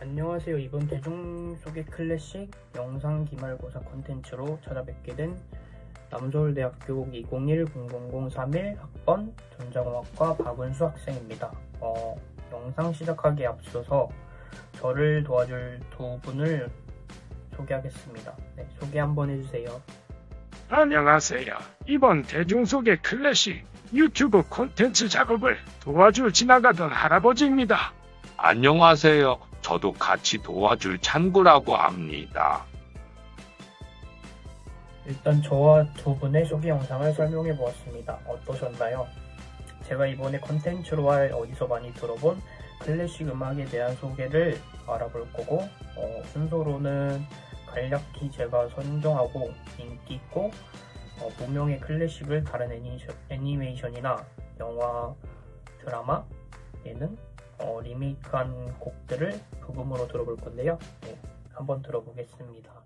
안녕하세요. 이번 대중 소개 클래식 영상 기말고사 콘텐츠로 찾아뵙게 된 남서울대학교 201-00031 학번 전자공학과 박은수 학생입니다. 어, 영상 시작하기에 앞서서 저를 도와줄 두 분을 소개하겠습니다. 네, 소개 한번 해주세요. 안녕하세요. 이번 대중 소개 클래식 유튜브 콘텐츠 작업을 도와줄 지나가던 할아버지입니다. 안녕하세요. 저도 같이 도와줄 찬구라고 합니다. 일단 저와 두 분의 소개 영상을 설명해 보았습니다. 어떠셨나요? 제가 이번에 컨텐츠로 할 어디서 많이 들어본 클래식 음악에 대한 소개를 알아볼 거고 어, 순서로는 간략히 제가 선정하고 인기 있고 어, 무명의 클래식을 다른 애니메이션, 애니메이션이나 영화, 드라마, 예능, 어, 리메이크한 곡들을 부금으로 들어볼 건데요. 네, 한번 들어보겠습니다.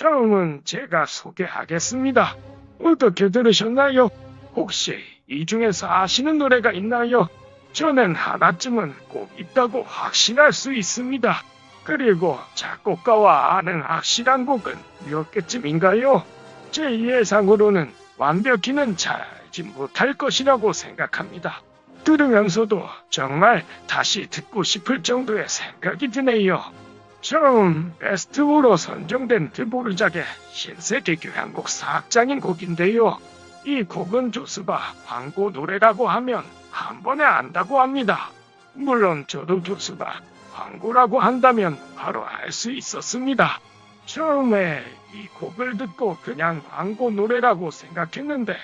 처음은 제가 소개하겠습니다. 어떻게 들으셨나요? 혹시 이 중에서 아시는 노래가 있나요? 저는 하나쯤은 꼭 있다고 확신할 수 있습니다. 그리고 작곡가와 아는 확실한 곡은 몇 개쯤인가요? 제 예상으로는 완벽히는 잘 알지 못할 것이라고 생각합니다. 들으면서도 정말 다시 듣고 싶을 정도의 생각이 드네요. 처음 베스트로 선정된 드보르작의 신세계 교향곡 4악장인 곡인데요. 이 곡은 조스바 광고 노래라고 하면 한 번에 안다고 합니다. 물론 저도 조스바 광고라고 한다면 바로 알 수 있었습니다. 처음에 이 곡을 듣고 그냥 광고 노래라고 생각했는데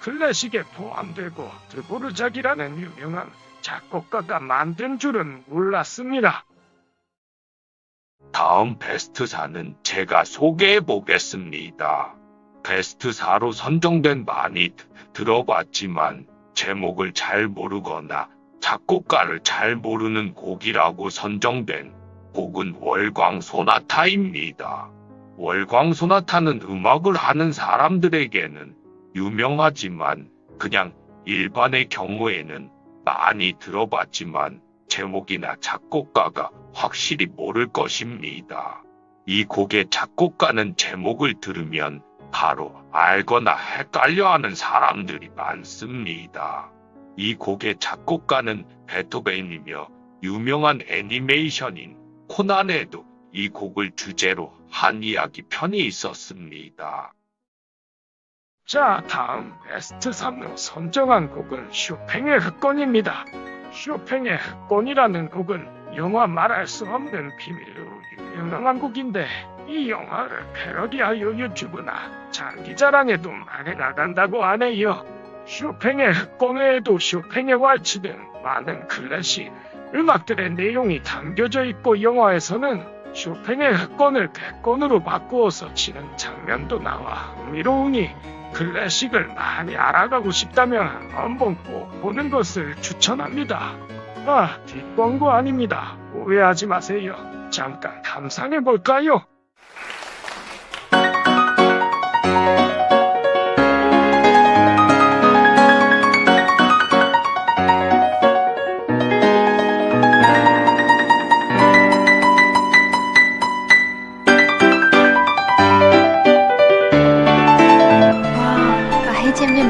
클래식에 포함되고 드보르작이라는 유명한 작곡가가 만든 줄은 몰랐습니다. 다음 베스트 4는 제가 소개해 보겠습니다. 베스트 4로 선정된 많이 드- 들어봤지만 제목을 잘 모르거나 작곡가를 잘 모르는 곡이라고 선정된 곡은 월광 소나타입니다. 월광 소나타는 음악을 하는 사람들에게는 유명하지만 그냥 일반의 경우에는 많이 들어봤지만 제목이나 작곡가가 확실히 모를 것입니다. 이 곡의 작곡가는 제목을 들으면 바로 알거나 헷갈려하는 사람들이 많습니다. 이 곡의 작곡가는 베토벤이며 유명한 애니메이션인 코난에도 이 곡을 주제로 한 이야기 편이 있었습니다. 자, 다음 베스트 3로 선정한 곡은 쇼팽의 흑권입니다. 쇼팽의 흑권이라는 곡은 영화 말할 수 없는 비밀로 유명한 곡인데 이 영화를 패러디하여 유튜브나 장기자랑에도 많이 나간다고 하네요. 쇼팽의 외에도 쇼팽의 왈츠 등 많은 클래식 음악들의 내용이 담겨져 있고 영화에서는 쇼팽의 흑권을 백권으로 바꾸어서 치는 장면도 나와 흥미로우니 클래식을 많이 알아가고 싶다면 한번 꼭 보는 것을 추천합니다. 아, 뒷광고 아닙니다. 오해하지 마세요. 잠깐 감상해 볼까요? 黑键变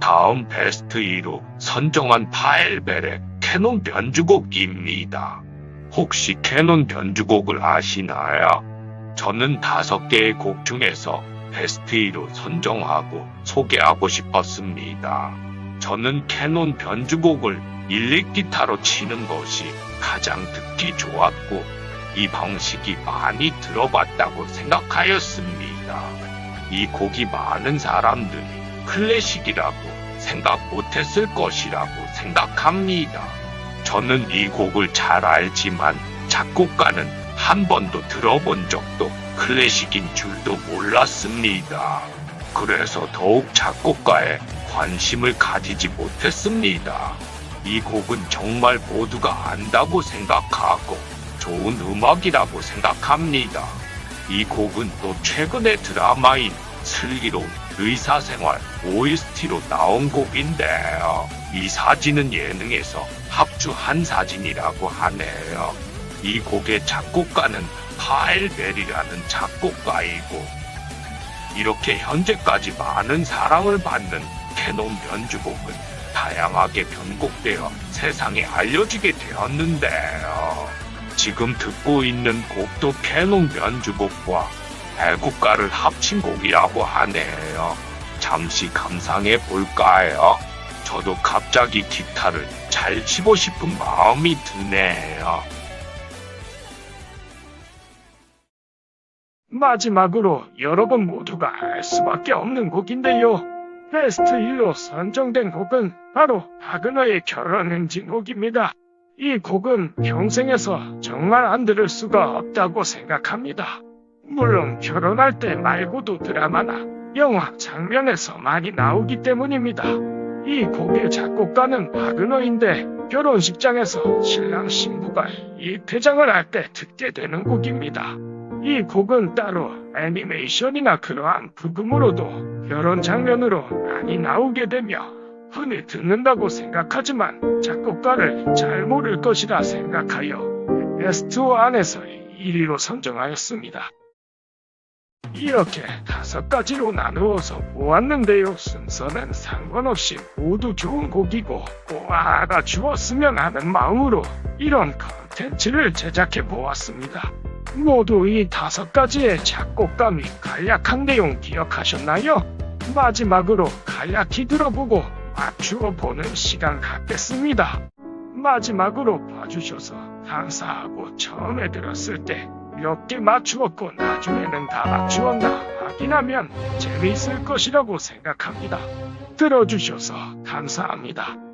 다음 베스트 2로 선정한 파엘벨의 캐논 변주곡입니다. 혹시 캐논 변주곡을 아시나요? 저는 다섯 개의 곡 중에서 베스트 2로 선정하고 소개하고 싶었습니다. 저는 캐논 변주곡을 일렉 기타로 치는 것이 가장 듣기 좋았고 이 방식이 많이 들어봤다고 생각하였습니다. 이 곡이 많은 사람들이 클래식이라고 생각 못했을 것이라고 생각합니다. 저는 이 곡을 잘 알지만 작곡가는 한 번도 들어본 적도 클래식인 줄도 몰랐습니다. 그래서 더욱 작곡가에 관심을 가지지 못했습니다. 이 곡은 정말 모두가 안다고 생각하고 좋은 음악이라고 생각합니다. 이 곡은 또 최근의 드라마인 슬기로운 의사생활 OST로 나온 곡인데요. 이 사진은 예능에서 합주한 사진이라고 하네요. 이 곡의 작곡가는 파엘벨이라는 작곡가이고 이렇게 현재까지 많은 사랑을 받는 캐논 변주곡은 다양하게 변곡되어 세상에 알려지게 되었는데요. 지금 듣고 있는 곡도 캐논 변주곡과 애국가를 합친 곡이라고 하네요. 잠시 감상해 볼까요? 저도 갑자기 기타를 잘 치고 싶은 마음이 드네요. 마지막으로 여러분 모두가 알 수밖에 없는 곡인데요. 베스트 1로 선정된 곡은 바로 박은호의 결혼 행진곡입니다. 이 곡은 평생에서 정말 안 들을 수가 없다고 생각합니다. 물론 결혼할 때 말고도 드라마나 영화 장면에서 많이 나오기 때문입니다. 이 곡의 작곡가는 박은호인데 결혼식장에서 신랑 신부가 이 퇴장을 할 때 듣게 되는 곡입니다. 이 곡은 따로 애니메이션이나 그러한 부금으로도 결혼 장면으로 많이 나오게 되며 흔히 듣는다고 생각하지만 작곡가를 잘 모를 것이라 생각하여 베스트 안에서 1위로 선정하였습니다. 이렇게 다섯 가지로 나누어서 모았는데요. 순서는 상관없이 모두 좋은 곡이고 꼭 알아주었으면 하는 마음으로 이런 컨텐츠를 제작해 보았습니다. 모두 이 다섯 가지의 작곡가 및 간략한 내용 기억하셨나요? 마지막으로 간략히 들어보고 맞추어 보는 시간 갖겠습니다. 마지막으로 봐주셔서 감사하고 처음에 들었을 때 몇 개 맞추었고 나중에는 다 맞추었나 확인하면 재미있을 것이라고 생각합니다. 들어주셔서 감사합니다.